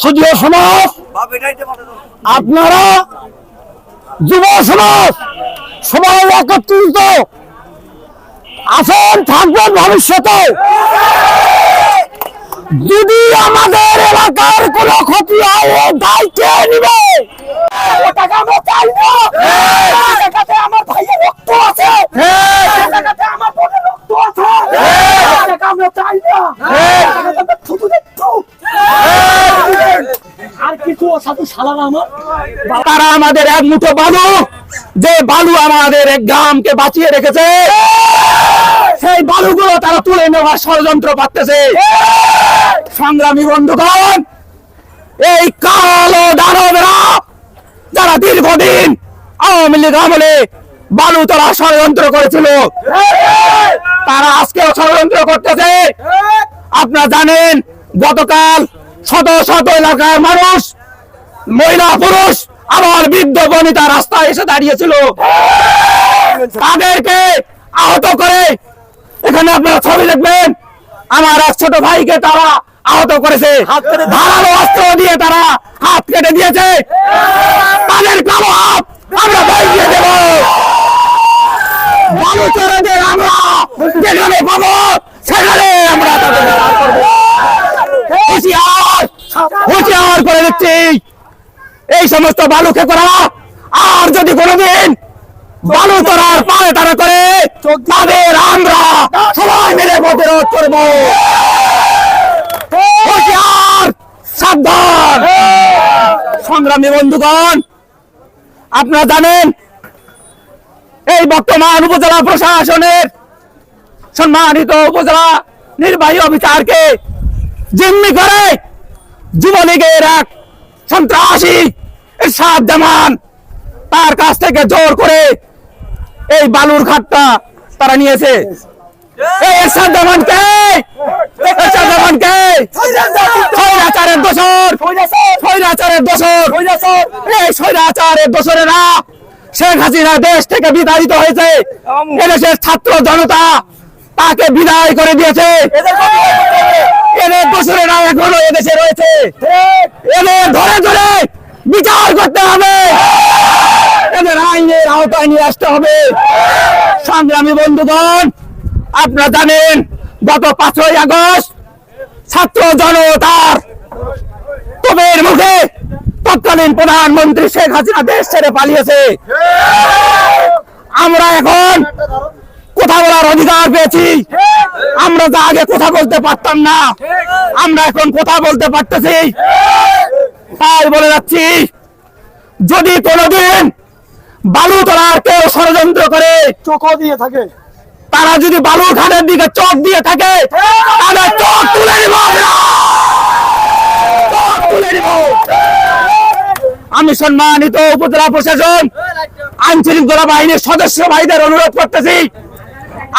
শুধু সমাজ, আপনারা যুব সমাজ, সবাই একত্রিত আছেন থাকবেন ভবিষ্যতে। যদি আমাদের এলাকার কোন ক্ষতি হয় দায়িত্ব দায় কে এটাকে আমরা চাই না এটাতে আমার ভাইয়ের রক্ত আছে এটাতে আমার বোনের রক্ত আছে এটাকে আমরা চাই না এটাকে আমরা শুধু একটু তারা আমাদের এক মুঠো বালু, যে বালু আমাদের এক গ্রামকে বাঁচিয়ে রেখেছে, সেই বালুগুলো তারা তুলে নেওয়ার ষড়যন্ত্র পাচ্ছে সংগ্রামী বন্ধুগণ, এই কালো দানবেরা যারা দীর্ঘদিন আওয়ামী লীগ আমলে বালু তারা ষড়যন্ত্র করেছিল, তারা আজকেও ষড়যন্ত্র করতেছে। আপনারা জানেন, গতকাল শত শত এলাকার মানুষ মহিলা পুরুষ আমার বৃদ্ধ বনিতা রাস্তায় এসে দাঁড়িয়েছিল। তাদেরকে আহত করে এখানে আপনারা ছবি দেখবেন আমার এক ছোট ভাইকে তারা আহত করেছে। ধারালো অস্ত্র দিয়ে তারা হাত কেটে দিয়েছে। তাদের কালো হাত আমরা বাইরে দেব। আমরা যেখানে পাবো সেখানে আমরা তাদের হুঁশিয়ার হুঁশিয়ার করে দিচ্ছি। এই সমস্ত বালু খেকরা আর যদি কোনোদিন বালু তোরার পায়ে তারা করে তাদের আমরা সবাই মিলে প্রতিরোধ করব। সাবধান। সংগ্রামী বন্ধুগণ আপনারা জানেন এই বর্তমান উপজেলা প্রশাসনের সম্মানিত উপজেলা নির্বাহী অফিসারকে জিম্মি করে যুবলীগের এক সন্ত্রাসী ইরশাদ জামান, তার কাছ থেকে জোর করে এই বালুর ঘাটটা তারা নিয়েছে। শেখ হাসিনা দেশ থেকে হয়েছে। ছাত্র জনতা তাকে বিদায় করে দিয়েছে। এদের দোষরেরা এখনও এদেশে রয়েছে। এদের ধরে ধরে বিচার করতে হবে। এদের আইনের আওতায় নিয়ে আসতে হবে। সংগ্রামী বন্ধুগণ, আপনারা জানেন, গত পাঁচই আগস্ট ছাত্র জনতার তোপের মুখে তৎকালীন প্রধানমন্ত্রী শেখ হাসিনা দেশ ছেড়ে পালিয়েছে। আমরা এখন কথা বলার অধিকার পেয়েছি। আমরা যা আগে কথা বলতে পারতাম না, আমরা এখন কথা বলতে পারতেছি। তাই বলে যাচ্ছি যদি কোনোদিন বালু তোলার কেউ ষড়যন্ত্র করে চোখ দিয়ে থাকে। তারা যদি বালু ঘাটের দিকে চোখ দিয়ে থাকে তাহলে চোখ তুলে নিব আমি সম্মানিত উপজেলা প্রশাসন আইন শৃঙ্খলা বাহিনীর সদস্য ভাইদের অনুরোধ করতেছি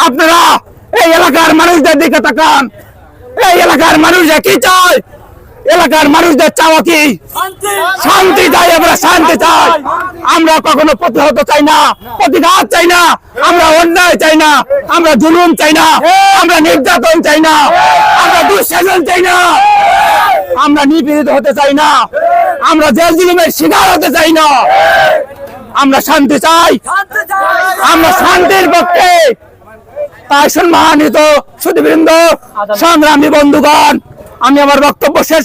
আপনারা এই এলাকার মানুষদের দিকে তাকান। এই এলাকার মানুষরা কি চায়? এলাকার মানুষদের চাওয়া কি? শান্তি। চাই আমরা শান্তি চাই। আমরা কখনো প্রতিহত চাই না প্রতিঘাত চাই না আমরা অন্যায় চাই না আমরা জুলুম চাই না আমরা নির্যাতন চাই না আমরা দুঃশাসন চাই না। আমরা নিপীড়িত হতে চাই না আমরা জেল জুলুমের শিকার হতে চাই না। আমরা শান্তি চাই। আমরা শান্তির পক্ষে। তাই সম্মানিত সুদীবৃন্দ সংগ্রামী বন্ধুগণ আমি আমার বক্তব্য শেষ